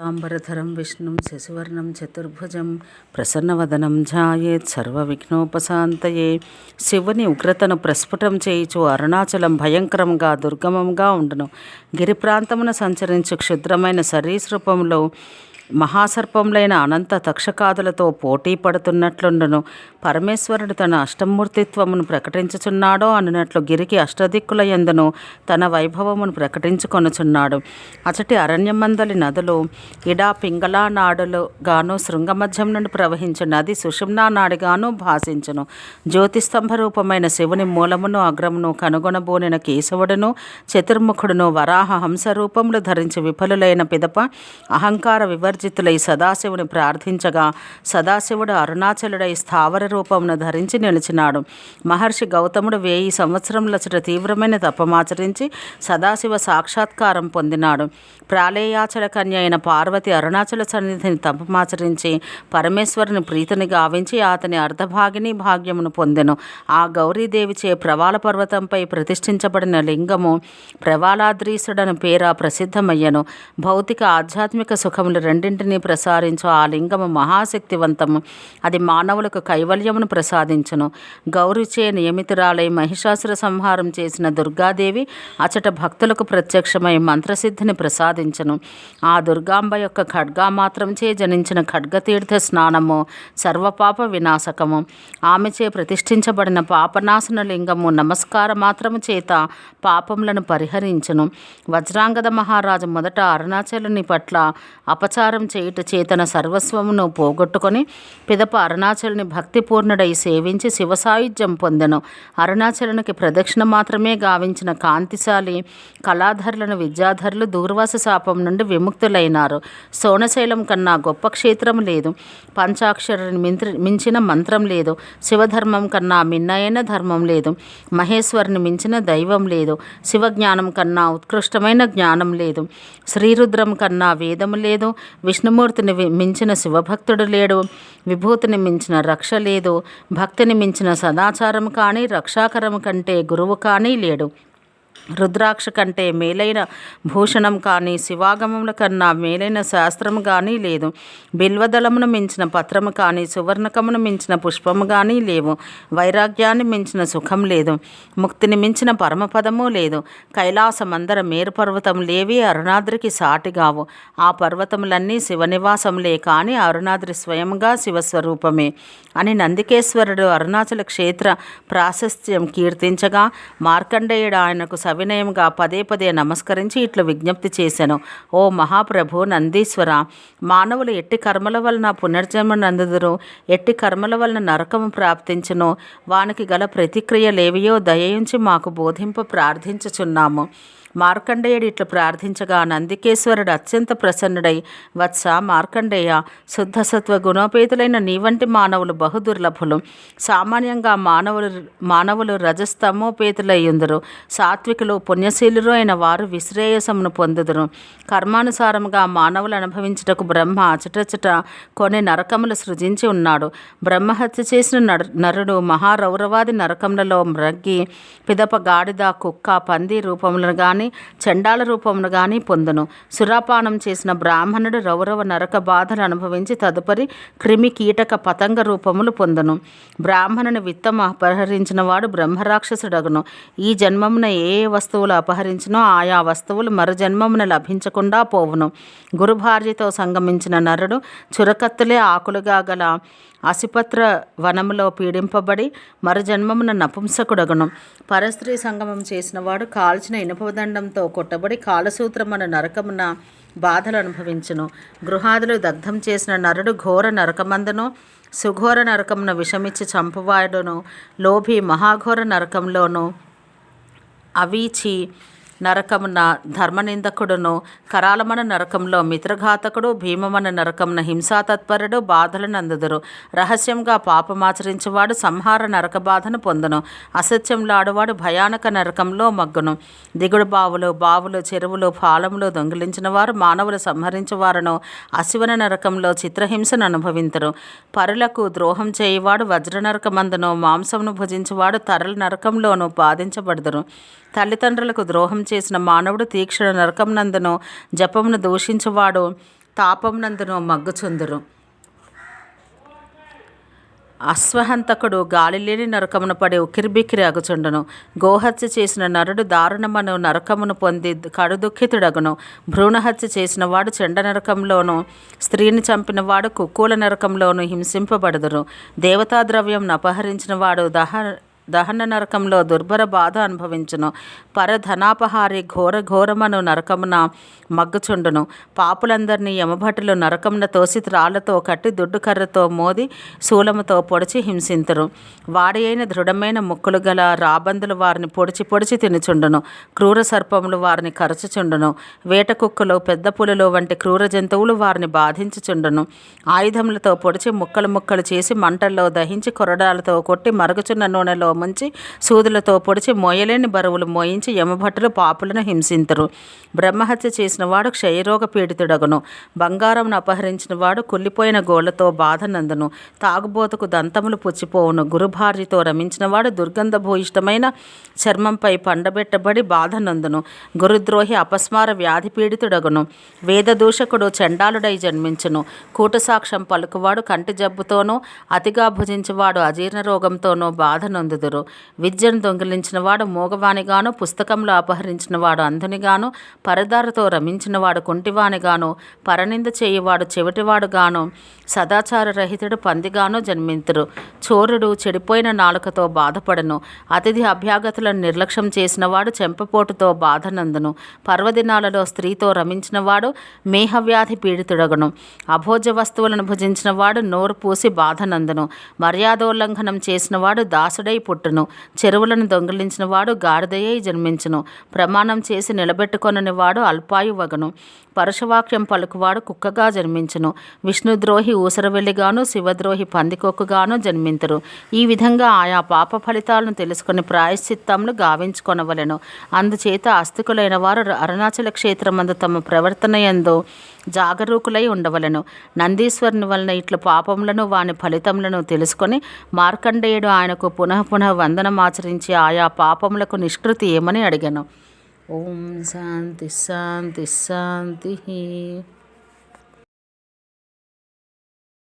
పీతాంబరధరం విష్ణుం శశివర్ణం చతుర్భుజం ప్రసన్నవదనం ధ్యాయేత్ సర్వవిఘ్నోపశాంతయే శివుని ఉగ్రతను ప్రస్ఫుటం చేయుచు అరుణాచలం భయంకరంగా దుర్గమంగా ఉండును. గిరి ప్రాంతమున సంచరించు క్షుద్రమైన సరీసృపంలో మహాసర్పములైన అనంత తక్షకాదులతో పోటీ పడుతున్నట్లుండును. పరమేశ్వరుడు తన అష్టమూర్తిత్వమును ప్రకటించుచున్నాడో అన్నట్లు గిరికి అష్టదిక్కుల ఎందును తన వైభవమును ప్రకటించుకొనుచున్నాడు. అచటి అరణ్యమందలి నదులు ఇడా పింగళా నాడులు గాను శృంగమధ్యం నుండి ప్రవహించు నది సుషుమ్నా నాడిగాను భాషించును జ్యోతిస్తంభ రూపమైన శివుని మూలమును అగ్రమును కనుగొనబోనిన కేశవుడును చతుర్ముఖుడును వరాహ హంస రూపములు ధరించి విఫలులైన పిదప అహంకార వివర్ వివర్జితులై సదాశివుని ప్రార్థించగా సదాశివుడు అరుణాచలుడై స్థావర రూపమును ధరించి నిలిచినాడు. మహర్షి గౌతముడు వేయి సంవత్సరములచట తీవ్రమైన తపమాచరించి సదాశివ సాక్షాత్కారం పొందినాడు. ప్రాళేయాచల కన్య అయిన పార్వతి అరుణాచల సన్నిధిని తపమాచరించి పరమేశ్వరుని ప్రీతిని గావించి అతని అర్ధభాగిని భాగ్యమును పొందెను. ఆ గౌరీదేవిచే ప్రవాల పర్వతంపై ప్రతిష్ఠించబడిన లింగము ప్రవాలాద్రీసుడని పేర ప్రసిద్ధమయ్యను. భౌతిక ఆధ్యాత్మిక సుఖములు రెండింటినీ ప్రసారించు ఆ లింగము మహాశక్తివంతము. అది మానవులకు కైవల్యమును ప్రసాదించును. గౌరిచే నియమితురాలై మహిషాసుర సంహారం చేసిన దుర్గాదేవి అచట భక్తులకు ప్రత్యక్షమై మంత్రసిద్ధిని ప్రసాదించను. ఆ దుర్గాంబ యొక్క ఖడ్గా మాత్రంచే జనించిన ఖడ్గతీర్థ స్నానము సర్వపాప వినాశకము. ఆమెచే ప్రతిష్ఠించబడిన పాపనాశన లింగము నమస్కార మాత్రము చేత పాపములను పరిహరించును. వజ్రాంగద మహారాజు మొదట అరుణాచలుని పట్ల అపచారం చేయుట చేతన సర్వస్వమును పోగొట్టుకొని పిదప అరుణాచలుని భక్తిపూర్ణుడై సేవించి శివసాయుధ్యం పొందెను. అరుణాచలునికి ప్రదక్షిణ మాత్రమే గావించిన కాంతిశాలి కళాధరులను విద్యాధరులు దూర్వాస శాపం నుండి విముక్తులైనారు. సోనశైలం కన్నా గొప్ప క్షేత్రం లేదు. పంచాక్షరుని మింత్రి మించిన మంత్రం లేదు. శివధర్మం కన్నా మిన్నయైన ధర్మం లేదు. మహేశ్వరుని మించిన దైవం లేదు. శివజ్ఞానం కన్నా ఉత్కృష్టమైన జ్ఞానం లేదు. శ్రీరుద్రం కన్నా వేదము లేదు. విష్ణుమూర్తిని వి- మించిన శివభక్తుడు లేడు. విభూతిని మించిన రక్ష లేదు. భక్తిని మించిన సదాచారం కానీ రక్షాకరం కంటే గురువు కానీ లేడు. రుద్రాక్ష కంటే మేలైన భూషణం కానీ శివాగమముల కన్నా మేలైన శాస్త్రము కానీ లేదు. బిల్వదళమును మించిన పత్రము కానీ సువర్ణకమును మించిన పుష్పము కానీ లేవు. వైరాగ్యాన్ని మించిన సుఖం లేదు. ముక్తిని మించిన పరమపదము లేదు. కైలాసమందర మేరుపర్వతం లేవి అరుణాద్రికి సాటిగావు. ఆ పర్వతములన్నీ శివనివాసములే కానీ అరుణాద్రి స్వయంగా శివస్వరూపమే. అని నందికేశ్వరుడు అరుణాచల క్షేత్ర ప్రాశస్త్యం కీర్తించగా మార్కండేయుడు ఆయనకు సవినయంగా పదే పదే నమస్కరించి ఇట్లు విజ్ఞప్తి చేశాను ఓ మహాప్రభు నందీశ్వర మానవులు ఎట్టి కర్మల వలన పునర్జన్మ నందుదురు? ఎట్టి కర్మల వలన నరకము ప్రాప్తించును? వానికి గల ప్రతిక్రియలేవియో దయయుంచి మాకు బోధింప ప్రార్థించుచున్నాము. మార్కండేయుడు ఇట్లు ప్రార్థించగా నందికేశ్వరుడు అత్యంత ప్రసన్నుడై వత్స మార్కండేయ శుద్ధసత్వ గుణోపేతులైన నీ వంటి మానవులు బహుదుర్లభులు సామాన్యంగా మానవులు మానవులు రజస్తమోపేతులయ్యుందురు. సాత్వికులు పుణ్యశీలురు అయిన వారు విశ్రేయసమును పొందుదురు. కర్మానుసారముగా మానవులు అనుభవించుటకు బ్రహ్మ అచటచట కొన్ని నరకములు సృజించి ఉన్నాడు. బ్రహ్మహత్య చేసిన నడు నరుడు మహారౌరవాది నరకములలో మ్రగ్గి పిదప గాడిద కుక్క పంది రూపములను కానీ చండాల రూపమును కానీ పొందును. సురాపానం చేసిన బ్రాహ్మణుడు రౌరవ నరక బాధలు అనుభవించి తదుపరి క్రిమి కీటక పతంగ రూపములు పొందును. బ్రాహ్మణుని విత్తం అపహరించిన వాడు బ్రహ్మరాక్షసుడగును. ఈ జన్మమున ఏ వస్తువులు అపహరించినో ఆయా వస్తువులు మరు జన్మమున లభించకుండా పోవును. గురుభార్యతో సంగమించిన నరుడు చురకత్తులే ఆకులుగా గల అసిపత్ర వనములో పీడింపబడి మరుజన్మమున నపుంసకుడగును. పరస్త్రీ సంగమం చేసిన వాడు కాల్చిన ఇనుపదండంతో కొట్టబడి కాలసూత్రమున నరకమున బాధలు అనుభవించును. గృహాదులు దగ్ధం చేసిన నరుడు ఘోర నరకమందును సుఘోర నరకమున విషమిచ్చి చంపువాడును. లోభి మహాఘోర నరకంలోను అవీచి నరకమున ధర్మనిందకుడును కరాలమన నరకంలో మిత్రఘాతకుడు భీమమన నరకమున హింసాతత్పరుడు బాధలను అందుదురు రహస్యంగా పాపమాచరించువాడు సంహార నరక బాధను పొందును. అసత్యంలాడువాడు భయానక నరకంలో మగ్గును. దిగుడు బావులు బావులు చెరువులు ఫాలములు దొంగిలించిన వారు మానవులు సంహరించేవారును. అశివన నరకంలో చిత్రహింసను అనుభవింతురు. పరులకు ద్రోహం చేయువాడు వజ్ర నరకమందును మాంసమును భుజించువాడు తరల నరకంలోనూ బాధించబడదురు. తల్లిదండ్రులకు ద్రోహం చేసిన మానవుడు తీక్షణ నరకం నందును జపమును దూషించువాడు తాపం నందును మగ్గుచుందురు అశ్వహంతకుడు గాలిలేని నరకమున పడి ఉక్కిరిబిక్కిరి అగుచుండును. గోహత్య చేసిన నరుడు దారుణమను నరకమును పొంది కడుదుఃఖితుడగును. భ్రూణహత్య చేసిన వాడు చెండ నరకంలోను స్త్రీని చంపిన వాడు కుక్కూల నరకంలోను హింసింపబడుదురు. దేవతా ద్రవ్యం అపహరించిన వాడు దహ దహన నరకంలో దుర్భర బాధ అనుభవించును. పరధనాపహారి ఘోర ఘోరమను నరకమున మగ్గుచుండును. పాపులందరినీ యమభటులు నరకమున తోసి రాళ్ళతో కట్టి దుడ్డు కర్రతో మోది శూలముతో పొడిచి హింసింతురు. వాడి అయిన దృఢమైన ముక్కులు గల రాబందులు వారిని పొడిచి పొడిచి తినుచుండును. క్రూర సర్పములు వారిని కరచుచుండును. వేట కుక్కలు పెద్ద పులులు వంటి క్రూర జంతువులు వారిని బాధించుచుండును. ఆయుధములతో పొడిచి ముక్కలు ముక్కలు చేసి మంటల్లో దహించి కొరడాలతో కొట్టి మరుగుచున్న నూనెలో ముంచి సూదులతో పొడిచి మొయ్యలేని బరువులు మోయించి యమభట్టులు పాపులను హింసింతురు. బ్రహ్మహత్య చేసిన వాడు క్షయరోగ పీడితుడగును. బంగారంను అపహరించిన వాడు కుళ్ళిపోయిన గోళ్ళతో బాధ నందును. తాగుబోతుకు దంతములు పుచ్చిపోవును. గురుభార్యతో రమించిన వాడు దుర్గంధభూయిష్టమైన చర్మంపై పండబెట్టబడి బాధ నందును. గురుద్రోహి అపస్మార వ్యాధి పీడితుడగును. వేదదూషకుడు చండాలుడై జన్మించును. కూటసాక్ష్యం పలుకువాడు కంటి జబ్బుతోనూ అతిగా భుజించేవాడు అజీర్ణ రోగంతోనూ బాధ నొందుదురు. విద్యను దొంగిలించినవాడు మూగవాణిగాను మూగవానిగాను పుస్తకంలో అపహరించినవాడు అంధునిగాను పరదారతో రమించినవాడు కుంటివానిగాను పరనింద చేయువాడు చెవిటివాడుగాను సదాచార రహితుడు పందిగాను జన్మింతురు. చోరుడు చెడిపోయిన నాలుకతో బాధపడను. అతిథి అభ్యాగతులను నిర్లక్ష్యం చేసినవాడు చెంపపోటుతో బాధనందును పర్వదినాలలో స్త్రీతో రమించినవాడు మేహవ్యాధి పీడితుడగను. అభోజ వస్తువులను భుజించినవాడు నోరు పూసి బాధనందును మర్యాదోల్లంఘనం చేసినవాడు దాసుడై పుట్టును. చెరువులను దొంగిలించిన వాడు గాడిదయ్యై జన్మించును. ప్రమాణం చేసి నిలబెట్టుకొనని వాడు అల్పాయువగను పరుషవాక్యం పలుకువాడు కుక్కగా జన్మించును. విష్ణుద్రోహి ఊసరవెల్లిగాను శివద్రోహి పందికొక్కుగాను జన్మింతురు. ఈ విధంగా ఆయా పాప ఫలితాలను తెలుసుకుని ప్రాయశ్చిత్తములు గావించుకొనవలెను. అందుచేత అస్తికులైన వారు అరుణాచల క్షేత్రమందు తమ ప్రవర్తన ఎందు జాగరూకులై ఉండవలెను. నందీశ్వరుని వలన ఇట్లు పాపములను వాని ఫలితములను తెలుసుకొని మార్కండేయుడు ఆయనకు పునః పునః వందనమాచరించి ఆయా పాపములకు నిష్కృతి ఏమని అడిగాను. ఓం శాంతి శాంతి శాంతి.